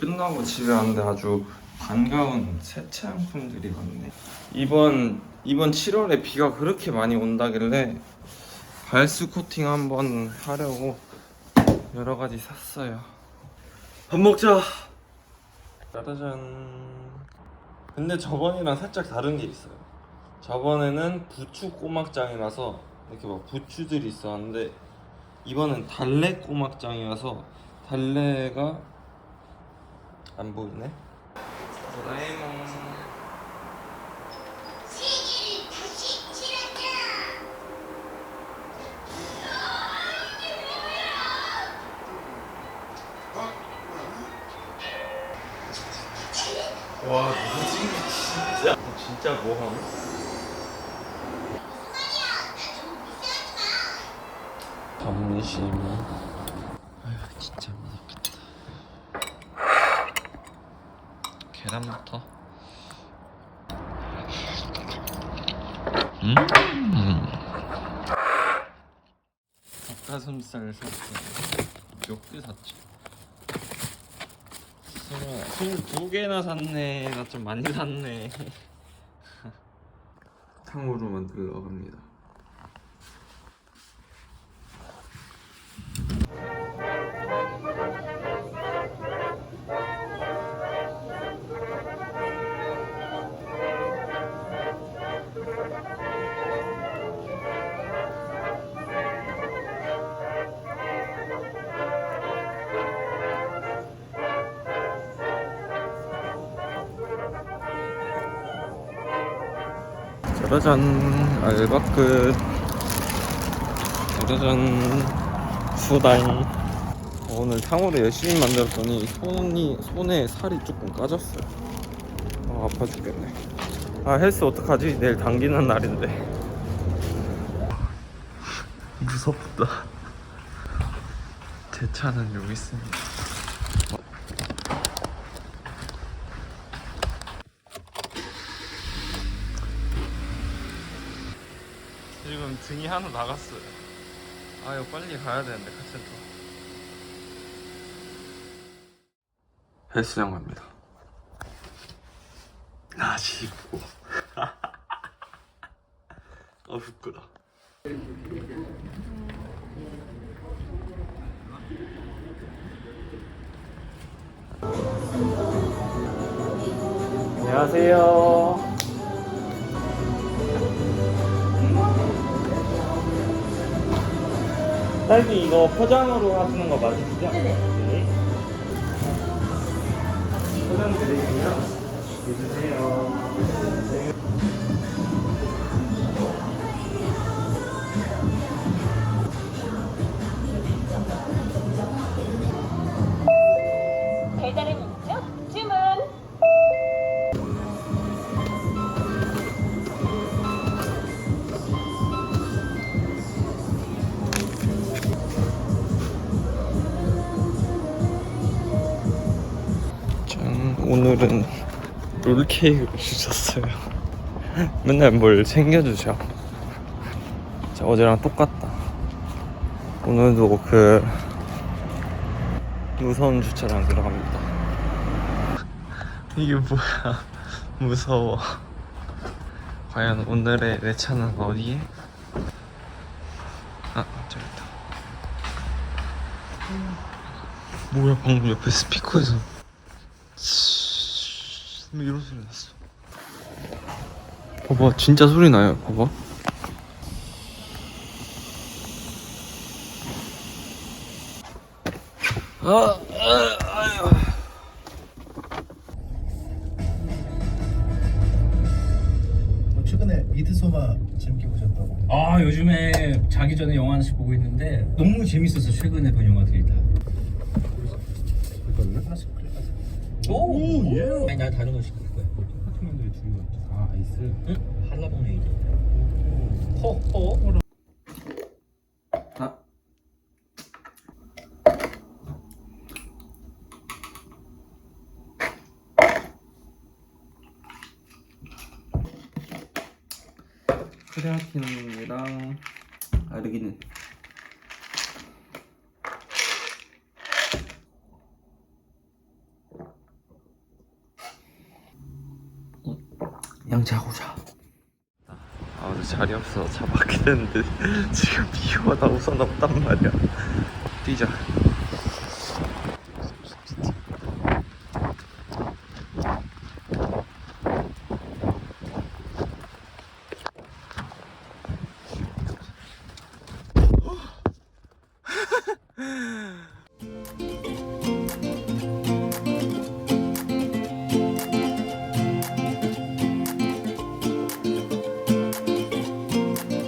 끝나고 집에 왔는데 아주 반가운 세차용품들이 많네. 이번 이번 7월에 비가 그렇게 많이 온다길래 발수 코팅 한번 하려고 여러 가지 샀어요. 밥 먹자. 짜자잔. 근데 저번이랑 살짝 다른 게 있어요. 저번에는 부추 꼬막장이라서 이렇게 막 부추들이 있었는데 이번엔 달래 꼬막장이라서 달래가 안 보이네. 도라에몽. 세계를 다시 칠하자. 와 뭐지 진짜 어, 진짜 뭐하노? 점심 아휴 진짜 맛없겠다 계란부터 음 닭가슴살 샀어요 몇 개 샀지? 술두 개나 샀네. 나 좀 많이 샀네. 탕후루 만들러 갑니다. 짜라잔 알바 끝 짜라잔 수다잉. 오늘 탕후루 열심히 만들었더니 손이 손에 살이 조금 까졌어요. 아, 아파 죽겠네. 아 헬스 어떡하지? 내일 당기는 날인데. 무섭다. 제 차는 여기 있습니다 지금 등이 하나 나갔어요. 아 이거 빨리 가야 되는데 카센터. 헬스장 갑니다. 아 시고. 아 부끄러. 안녕하세요. 딸기 이거 포장으로 하시는 거 맞으시죠? 네. 포장 드리고요. 해주세요. 오늘은 롤케이크를 주셨어요. 맨날 뭘 챙겨주셔. 자, 어제랑 똑같다. 오늘도 그 무서운 주차장 들어갑니다. 이게 뭐야? 무서워. 과연 오늘의 내 차는 어디에? 아, 저기 있다. 뭐야, 방금 옆에 스피커에서 뭐 이런 소리 났어. 봐봐, 진짜 소리 나요. 봐봐. 아, 아, 아유. 뭐 최근에 미드소마 재밌게 보셨다고 아 요즘에 자기 전에 영화 하나씩 보고 있는데 너무 재밌어서 최근에 본 영화들이 다. 하나씩 클릭하세요 오, 예. 아니 나 다른 거 시킬 거야. 똑같은 분들이 둘이 왔죠 아 아이스 응? 한라봉 레이드. 허허. 아. 크레아틴이랑 아르기닌 자고 자. 아, 근데 자리 없어. 차 막게 됐는데 지금 비가 나 우선 없단 말이야. 뛰자.